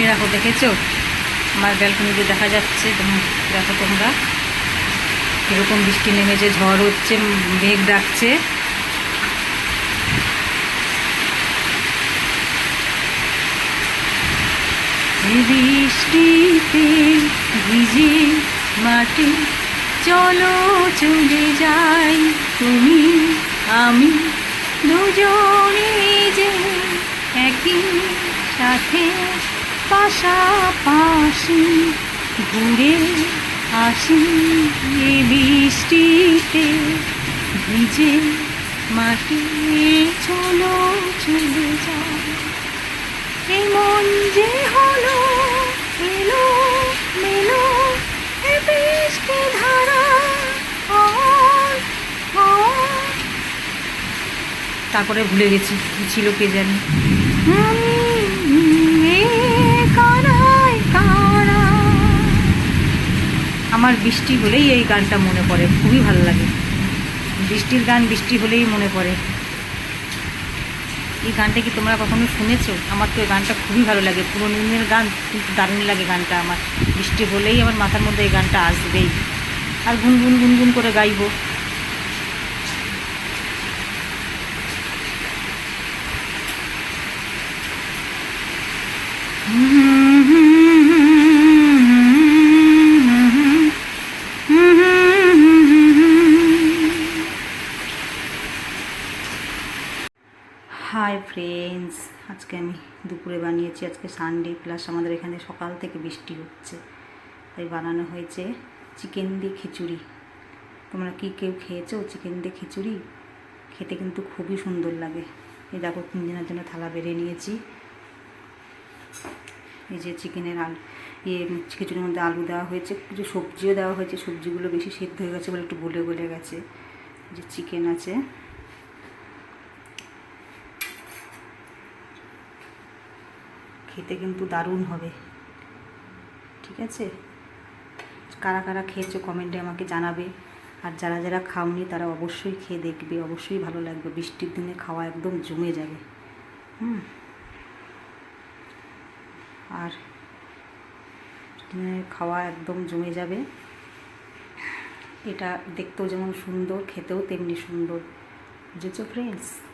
এই দেখো, দেখেছ? আমার ব্যালকনিতে দেখা যাচ্ছে দেখো তোমরা। কীরকম বৃষ্টি নেমেছে, ঝড় হচ্ছে, মেঘ ডাকছে। বৃষ্টিতে ভিজে মাটি, চলো চলে যাই তুমি, আমি দুজনে যে একই সাথে। পাশাপাশি ঘুরে আসি এ বৃষ্টিতে, ভিজে মাটি চলো চলে যাই এই মন যে হলো এলো মেলো, এ বৃষ্টি ধারা। তারপরে ভুলে গেছি ছিল কে জানি আমার বৃষ্টি হলেই এই গানটা মনে পড়ে, খুবই ভালো লাগে। বৃষ্টির গান বৃষ্টি হলেই মনে পড়ে। এই গানটা কি তোমরা কখনো শুনেছো? আমার তো এই গানটা খুবই ভালো লাগে। পুরোনো দিনের গান কিন্তু দারুণ লাগে গানটা আমার। বৃষ্টি হলেই আমার মাথার মধ্যে এই গানটা আসবেই। আর গুনগুন গুনগুন করে গাইবো। হাই ফ্রেন্ডস আজকে আমি দুপুরে বানিয়েছি, আজকে সানডে প্লাস আমাদের এখানে সকাল থেকে বৃষ্টি হচ্ছে। তাই বানানো হয়েছে চিকেন দিয়ে খিচুড়ি। তোমরা কি কেউ খেয়েছো চিকেন দিয়ে খিচুড়ি? খেতে কিন্তু খুবই সুন্দর লাগে। এই দেখো, তিনজনের জন্য থালা বেড়ে নিয়েছি। এই যে চিকেনের আলু ইয়ে খিচুড়ির মধ্যে আলু দেওয়া হয়েছে, কিছু সবজিও দেওয়া হয়েছে, সবজিগুলো বেশি সেদ্ধ হয়ে গেছে বলে একটু গলে গলে গেছে। যে চিকেন আছে। খেতে কিন্তু দারুণ হবে। ঠিক আছে? কারা কারা খেয়েছো কমেন্টে আমাকে জানাবে। আর যারা যারা খাওনি তারা অবশ্যই খেয়ে দেখবে। অবশ্যই ভালো লাগবে। বৃষ্টির দিনে খাওয়া একদম জমে যাবে। হুম? আর খাওয়া একদম জমে যাবে। এটা দেখতেও যেমন সুন্দর, খেতেও তেমনি সুন্দর। বুঝেছ ফ্রেন্ডস